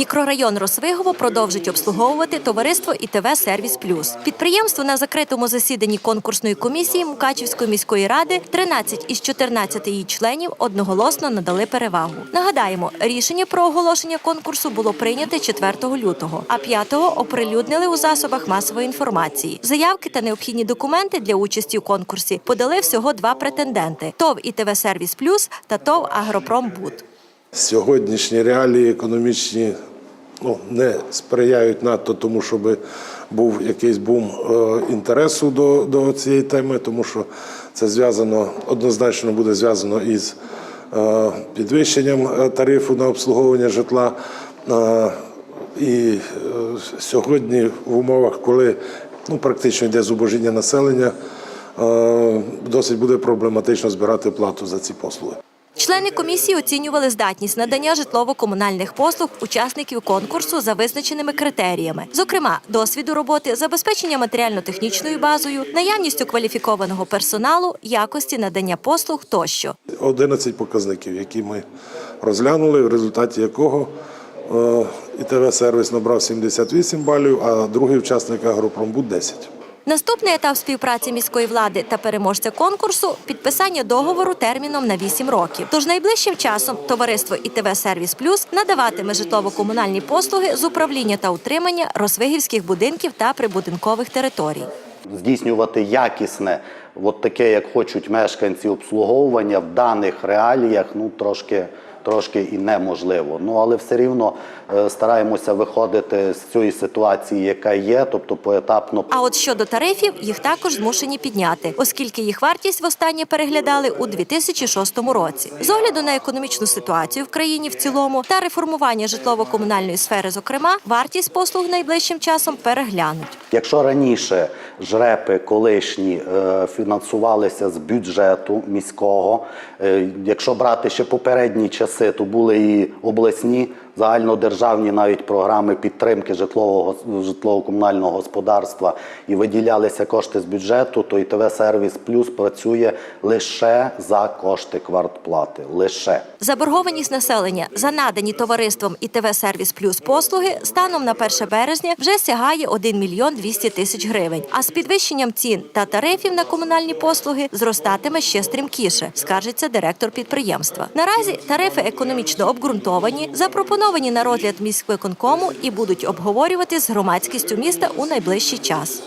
Мікрорайон Росвигово продовжить обслуговувати товариство ІТВ Сервіс Плюс. Підприємство на закритому засіданні конкурсної комісії Мукачівської міської ради 13 із 14 її членів одноголосно надали перевагу. Нагадаємо, рішення про оголошення конкурсу було прийняте 4 лютого, а 5-го оприлюднили у засобах масової інформації. Заявки та необхідні документи для участі у конкурсі подали всього два претенденти: ТОВ ІТВ Сервіс Плюс та ТОВ Агропромбуд. Сьогоднішні реалії економічні ну, не сприяють надто тому, щоб був якийсь бум е, інтересу до, до цієї теми, тому що це зв'язано однозначно буде зв'язано із е, підвищенням е, тарифу на обслуговування житла. І сьогодні в умовах, коли ну, практично йде зубожіння населення, досить буде проблематично збирати плату за ці послуги. Члени комісії оцінювали здатність надання житлово-комунальних послуг учасників конкурсу за визначеними критеріями, зокрема, досвіду роботи, забезпечення матеріально-технічною базою, наявністю кваліфікованого персоналу, якості надання послуг тощо. 11 показників, які ми розглянули, в результаті якого е, ІТВ сервіс набрав 78 балів, а другий учасник Агропромбуд 10. Наступний етап співпраці міської влади та переможця конкурсу підписання договору терміном на 8 років. Тож найближчим часом товариство ІТВ Сервіс Плюс надаватиме житлово-комунальні послуги з управління та утримання розвигівських будинків та прибудинкових територій. здійснювати якісне, от таке, як хочуть мешканці обслуговування в даних реаліях, ну трошки. Трошки і неможливо. Ну але все рівно е, стараємося виходити з цієї ситуації, яка є, тобто поетапно А от щодо тарифів, їх також змушені підняти, оскільки їх вартість востаннє переглядали у 2006 році. З огляду на економічну ситуацію в країні в цілому та реформування житлово-комунальної сфери, зокрема, вартість послуг найближчим часом переглянуть. Якщо раніше жрепи колишні е, фінансувалися з бюджету міського, е, якщо брати ще попередні часи, то були і обласні загальнодержавні навіть програми підтримки житлового житлово-комунального господарства і виділялися кошти з бюджету, то ІТВ Сервіс Плюс працює лише за кошти квартплати. Лише. Заборгованість населення за надані товариством ІТВ Сервіс Плюс послуги станом на 1 березня вже сягає 1 мільйон 200 тисяч гривень. А з підвищенням цін та тарифів на комунальні послуги зростатиме ще стрімкіше, скаржиться директор підприємства. Наразі тарифи економічно обґрунтовані, запропоновані на розгляд міськвиконкому і будуть обговорювати з громадськістю міста у найближчий час.